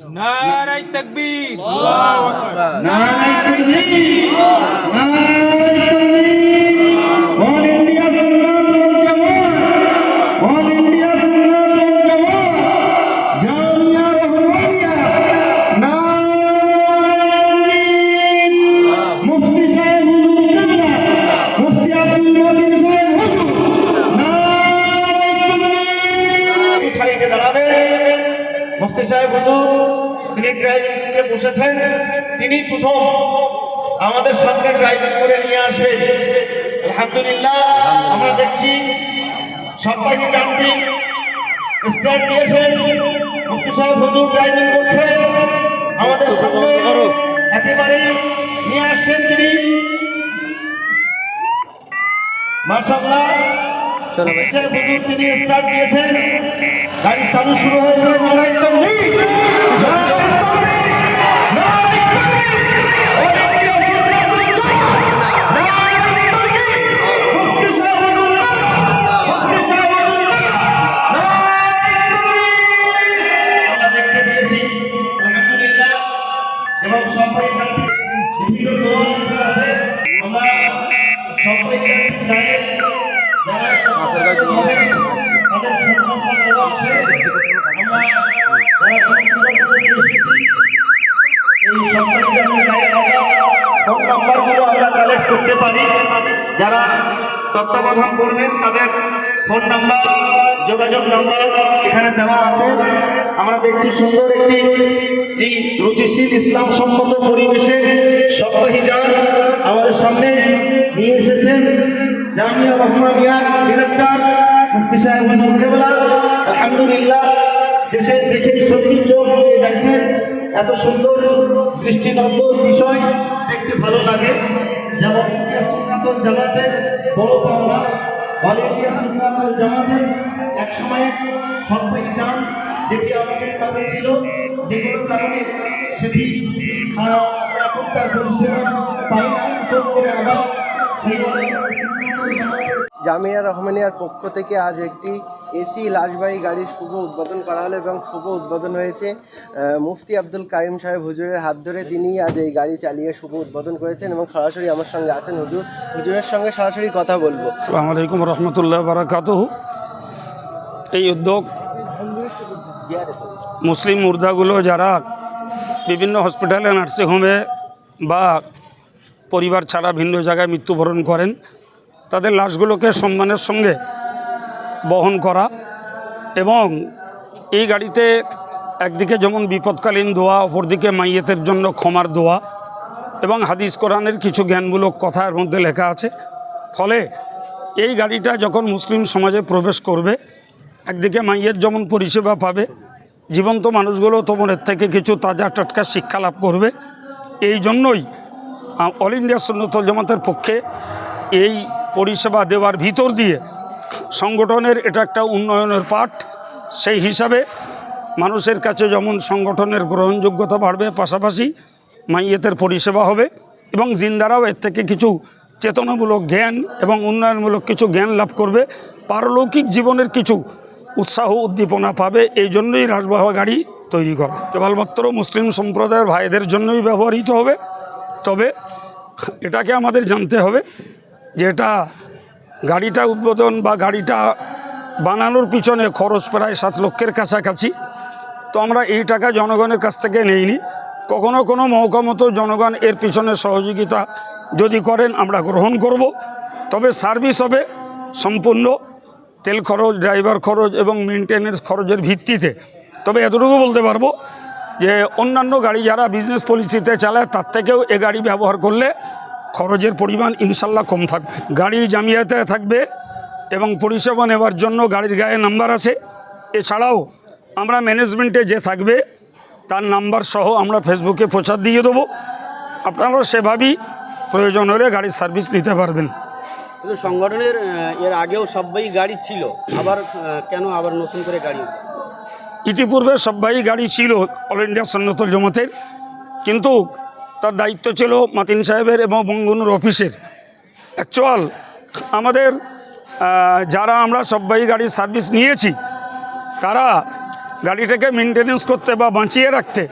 নারাই তাকবীর নারায় তাকবীর নারায় তাকবীর অল ইন্ডিয়া সুন্নাত ওয়াল জামাত অল ইন্ডিয়া সুন্নাত ওয়াল জামাত জামিয়া রহমানিয়া নারায় মুফতি সাহেব হুজুর কিবলা মুফতি আব্দুল মতিন সাহেব হুজুর নারায় তাকবীর সাইডে দাঁড়াবেন মুফতি সাহেব হুজুর তিনি ড্রাইভিং সিটে বসেছেন তিনি প্রথম আমাদের সামনে ড্রাইভিং করে নিয়ে আসবেন। আলহামদুলিল্লাহ, আমরা দেখছি সবাইকে জানতে স্টার্ট দিয়েছেন। মুফতি সাহেব হুজুর ড্রাইভিং করছেন। আমাদের সামনে একেবারে নিয়ে আসছেন তিনি। মাশাআল্লাহ মুফতি সাহেব হুজুর তিনি স্টার্ট দিয়েছেন। গাড়ি চালু শুরু হয়েছে, নারায়ণ তকবীর নারায়ণ তকবীর নারায়ণ তকবীর নারায়ণ ফোন নাম্বারগুলো আমরা কালেক্ট করতে পারি? যারা তত্ত্বাবধান করবেন, তাদের ফোন নাম্বার যোগাযোগ নাম্বার এখানে দেওয়া আছে। আমরা দেখছি সুন্দর একটি যে রুচিশীল ইসলাম সম্মত পরিবেশে সপ্তাহী যান আমাদের সামনে নিয়ে এসেছেন জামিয়া রহমানিয়া ডিরেক্টর, মুফতি সাহেব কেবলা, আলহামদুলিল্লাহ, দেশে দেখে সত্যি চোখ জুড়িয়ে যাচ্ছে। এত সুন্দর দৃষ্টিনন্দন বিষয়, দেখতে ভালো লাগে। যেমন সুন্নাতুল জামাতের বড় পাওনা। অল ইন্ডিয়া সুন্নাতুল জামাতের এক সময় সরকারি যান যেটি আমাদের কাছে ছিল যেগুলো কারণে সেটি তার পরিষেবা পাই না। করে আবার জামিয়া রহমানিয়ার পক্ষ থেকে আজ একটি এসি লাশবাহী গাড়ির শুভ উদ্বোধন করা হলো এবং শুভ উদ্বোধন হয়েছে মুফতি আব্দুল কাইম সাহেব হুজুরের হাত ধরে। তিনি আজ এই গাড়ি চালিয়ে শুভ উদ্বোধন করেছেন এবং সরাসরি আমার সঙ্গে আছেন হুজুর। হুজুরের সঙ্গে সরাসরি কথা বলব। আসসালামু আলাইকুম রহমতুল্লাহ বারাকাত এই উদ্যোগ মুসলিম মুর্দাগুলো যারা বিভিন্ন হসপিটালে নার্সিংহোমে বা পরিবার ছাড়া ভিন্ন জায়গায় মৃত্যুবরণ করেন। তাদের লাশগুলোকে সম্মানের সঙ্গে বহন করা এবং এই গাড়িতে একদিকে যেমন বিপদকালীন দোয়া, অপরদিকে মাইয়েতের জন্য ক্ষমার দোয়া এবং হাদিস কোরআনের কিছু জ্ঞানমূলক কথা এর মধ্যে লেখা আছে। ফলে এই গাড়িটা যখন মুসলিম সমাজে প্রবেশ করবে, একদিকে মাইয়ের যেমন পরিষেবা পাবে, জীবন্ত মানুষগুলো তোমার থেকে কিছু তাজা টাটকা শিক্ষা লাভ করবে, এই জন্যই অল ইন্ডিয়া সুন্নতল জামাতের পক্ষে এই পরিষেবা দেওয়ার ভিতর দিয়ে সংগঠনের এটা একটা উন্নয়নের পাঠ। সেই হিসাবে মানুষের কাছে যেমন সংগঠনের গ্রহণযোগ্যতা বাড়বে, পাশাপাশি মাইয়েতের পরিষেবা হবে এবং জিন্দারাও এর থেকে কিছু চেতনামূলক জ্ঞান এবং উন্নয়নমূলক কিছু জ্ঞান লাভ করবে। পারলৌকিক জীবনের কিছু উৎসাহ উদ্দীপনা পাবে। এই জন্যই রাজবাহা গাড়ি তৈরি করা। কেবলমাত্র মুসলিম সম্প্রদায়ের ভাইদের জন্যই ব্যবহৃত হবে। তবে এটাকে আমাদের জানতে হবে যে এটা গাড়িটা উদ্বোধন বা গাড়িটা বানানোর পিছনে খরচ প্রায় সাত লক্ষের কাছাকাছি। তো আমরা এই টাকা জনগণের কাছ থেকে নেইনি। কখনো কোনো মহকামতো জনগণ এর পিছনে সহযোগিতা যদি করেন আমরা গ্রহণ করব। তবে সার্ভিস হবে সম্পূর্ণ তেল খরচ, ড্রাইভার খরচ এবং মেনটেন্যান্স খরচের ভিত্তিতে। তবে এতটুকু বলতে পারব যে অন্যান্য গাড়ি যারা বিজনেস পলিসিতে চালায়, তার থেকেও এ গাড়ি ব্যবহার করলে খরচের পরিমাণ ইনশাল্লাহ কম থাকবে। গাড়ি জামিয়াতে থাকবে এবং পরিষেবা নেওয়ার জন্য গাড়ির গায়ে নাম্বার আছে। এছাড়াও আমরা ম্যানেজমেন্টে যে থাকবে, তার নাম্বার সহ আমরা ফেসবুকে প্রচার দিয়ে দেবো। আপনারাও সেভাবেই প্রয়োজন হলে গাড়ির সার্ভিস নিতে পারবেন। কিন্তু সংগঠনের এর আগেও সবাই গাড়ি ছিল। আবার কেন আবার নতুন করে গাড়ি? ইতিপূর্বে সবাই গাড়ি ছিল অল ইন্ডিয়া সন্ন্যতল জমাতের, কিন্তু তার দায়িত্ব ছিল মাতিন সাহেবের এবং বঙ্গনুর অফিসের। অ্যাকচুয়াল আমাদের যারা আমরা সবাই গাড়ির সার্ভিস নিয়েছি, তারা গাড়িটাকে মেনটেনেন্স করতে বা বাঁচিয়ে রাখতে,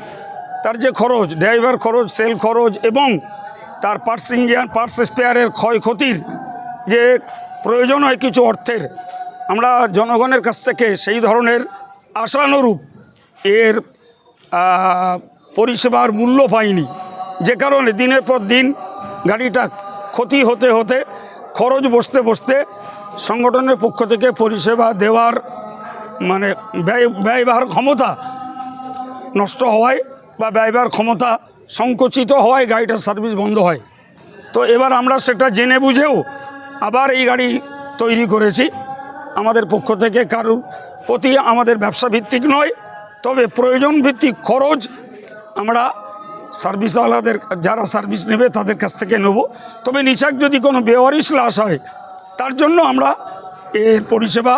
তার যে খরচ ড্রাইভার খরচ সেল খরচ এবং তার পার্টস ইঞ্জিন পার্টস স্পেয়ারের ক্ষয়ক্ষতির যে প্রয়োজন হয় কিছু অর্থের, আমরা জনগণের কাছ থেকে সেই ধরনের আশানুরূপ এর পরিষেবার মূল্য পাইনি। যে কারণে দিনের পর দিন গাড়িটা ক্ষতি হতে হতে খরচ বসতে বসতে সংগঠনের পক্ষ থেকে পরিষেবা দেওয়ার মানে ব্যয় ব্যয়বহার ক্ষমতা নষ্ট হওয়ায় বা ব্যয়বহার ক্ষমতা সংকুচিত হওয়ায় গাড়িটার সার্ভিস বন্ধ হয়। তো এবার আমরা সেটা জেনে বুঝেও আবার এই গাড়ি তৈরি করেছি। আমাদের পক্ষ থেকে কারুর প্রতি আমাদের ব্যবসা ভিত্তিক নয়, তবে প্রয়োজন ভিত্তিক খরচ আমরা সার্ভিসওয়ালাদের, যারা সার্ভিস নেবে তাদের কাছ থেকে নেব। তবে নিচাক যদি কোনো বেওয়ারিশ লাশ হয়, তার জন্য আমরা এর পরিষেবা,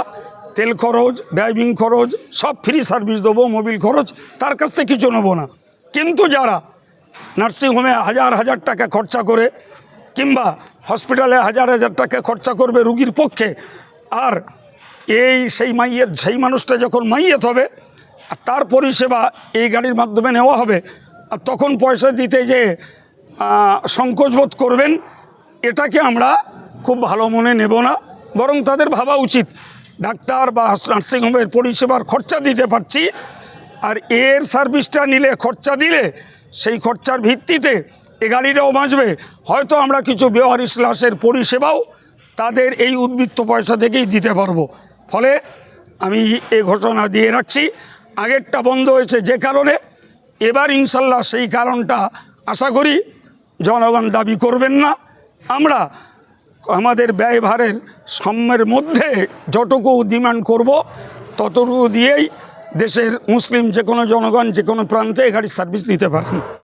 তেল খরচ, ড্রাইভিং খরচ, সব ফ্রি সার্ভিস দেবো, মোবিল খরচ, তার কাছ থেকে কিছু নেব না। কিন্তু যারা নার্সিংহোমে হাজার হাজার টাকা খরচা করে, কিংবা হসপিটালে হাজার হাজার টাকা খরচা করবে রুগীর পক্ষে, আর এই সেই মাইয়ের সেই মানুষটা যখন মাইয়েত হবে আর তার পরিষেবা এই গাড়ির মাধ্যমে নেওয়া হবে আর তখন পয়সা দিতে যে আহ, সংকোচ বোধ করবেন এটাকে আমরা খুব ভালো মনে নেব না। বরং তাদের ভাবা উচিত ডাক্তার বা নার্সিংহোমের পরিষেবার খরচা দিতে পারছি আর এর সার্ভিসটা নিলে খরচা দিলে সেই খরচার ভিত্তিতে এ গাড়িটাও বাঁচবে। হয়তো আমরা কিছু বেওয়ারিশ লাশের পরিষেবাও তাদের এই উদ্বৃত্ত পয়সা থেকেই দিতে পারব। ফলে আমি এ ঘোষণা দিয়ে রাখছি, আগেরটা বন্ধ হয়েছে যে কারণে, এবার ইনশাল্লাহ সেই কারণটা আশা করি জনগণ দাবি করবেন না। আমরা আমাদের ব্যয়ভারের সাম্যের মধ্যে যতটুকু ডিমান্ড করব, ততটুকু দিয়েই দেশের মুসলিম যে কোনো জনগণ, যে কোনো প্রান্তে গাড়ির সার্ভিস নিতে পারেন।